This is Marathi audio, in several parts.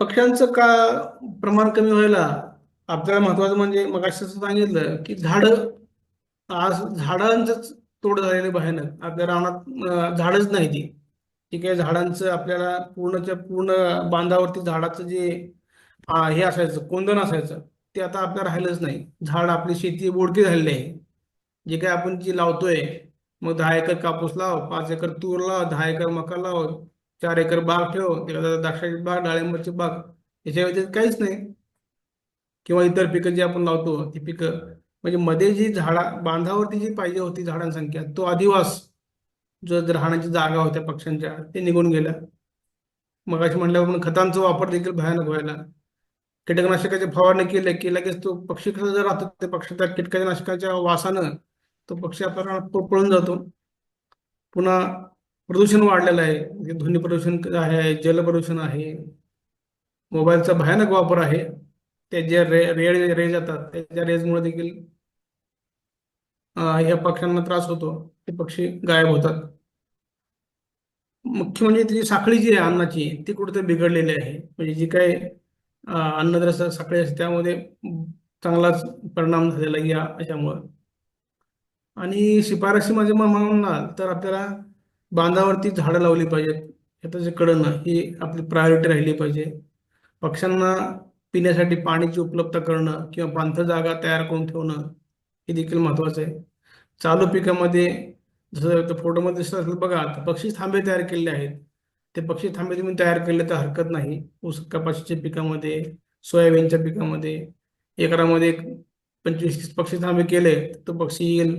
पक्ष्यांचं का प्रमाण कमी व्हायला? आपल्याला महत्वाचं म्हणजे मग सांगितलं की झाडं आज झाडांच तोड झालेले भयानक. आपल्या रानात झाडच नाही ती. ठीक आहे झाडांचं आपल्याला पूर्णच्या पूर्ण बांधावरती झाडाचं जे हे असायचं कोंदण असायचं ते आता आपल्याला राहिलंच नाही. झाड आपली शेती बोडकी झालेली आहे. जे काय आपण जी लावतोय मग दहा एकर कापूस लाव पाच एकर तूर लाव दहा एकर मका लाव चार एकर बाग ठेव त्याला द्राक्षाची बाग डाळिंबाची बाग याच्या व्यतिरिक्त काहीच नाही. किंवा इतर पिकं जी आपण लावतो ती पिकं. म्हणजे मध्ये जी झाडा बांधावरती जी पाहिजे होती झाडांची संख्या तो अधिवास जो राहण्याची जागा होत्या पक्ष्यांच्या ते निघून गेल्या. मगाशी म्हटल्यावर खतांचा वापर देखील भयानक व्हायला. कीटकनाशकाचे फवारणी केले की लगेच तो पक्षी कसं जर राहतो ते पक्षी त्या कीटकनाशकाच्या वासानं तो पक्षी आपल्याला पळून जातो. पुन्हा प्रदूषण वाढलेलं आहे. म्हणजे ध्वनी प्रदूषण आहे जल प्रदूषण आहे. मोबाईलचा भयानक वापर आहे. त्या ज्या रे रेड रेज येतात त्याच्या रेजमुळे देखील या पक्ष्यांना त्रास होतो. ते पक्षी गायब होतात. मुख्य म्हणजे त्याची साखळी जी आहे अन्नाची ती कुठेतरी बिघडलेली आहे. म्हणजे जी काय अन्नद्रस साखळी असते त्यामध्ये चांगलाच परिणाम झालेला या अशामुळं. आणि शिफारशी म्हणजे माझे म्हणाल तर आपल्याला बांधावरती झाडं लावली पाहिजेत. याचं जे कडनं ही आपली प्रायोरिटी राहिली पाहिजे. पक्ष्यांना पिण्यासाठी पाण्याची उपलब्धता करणं किंवा पाणथळ जागा तयार करून ठेवणं हे देखील महत्वाचं आहे. चालू पिकामध्ये जसं फोटोमध्ये दिसत असेल बघा आता पक्षी थांबे तयार केलेले आहेत. ते पक्षी थांबे तुम्ही तयार केले तर हरकत नाही. ऊस कपाशीच्या पिकामध्ये सोयाबीनच्या पिकामध्ये एकरामध्ये एक पंचवीस पक्षी थांबे केले तर तो पक्षी येईल.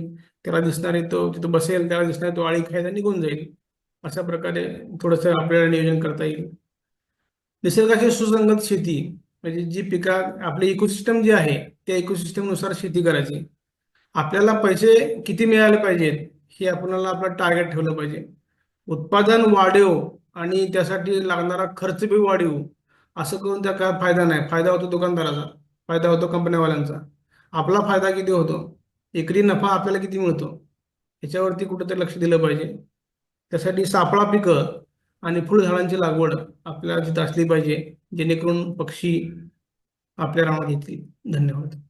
त्याला दिसणारे तो तिथं बसेल त्याला दिसणारे तो आळी खायचा निघून जाईल. अशा प्रकारे थोडंसं आपल्याला नियोजन करता येईल. निसर्गाची सुसंगत शेती म्हणजे जी पिका आपले इकोसिस्टम जे आहे त्या इकोसिस्टमनुसार शेती करायची. आपल्याला पैसे किती मिळाले पाहिजेत हे आपल्याला आपलं टार्गेट ठेवलं पाहिजे. उत्पादन वाढीव आणि त्यासाठी लागणारा खर्च बी वाढीव असं करून त्या काय फायदा नाही. फायदा होतो दुकानदाराचा फायदा होतो कंपन्यावाल्यांचा आपला फायदा किती होतो? एकरी नफा आपल्याला किती मिळतो? याच्यावरती कुठंतरी लक्ष दिलं पाहिजे. त्यासाठी सापळा पिकं आणि फुलझाडांची लागवड आपल्याला तिथं असली पाहिजे जेणेकरून पक्षी आपल्या रानात येतील. धन्यवाद.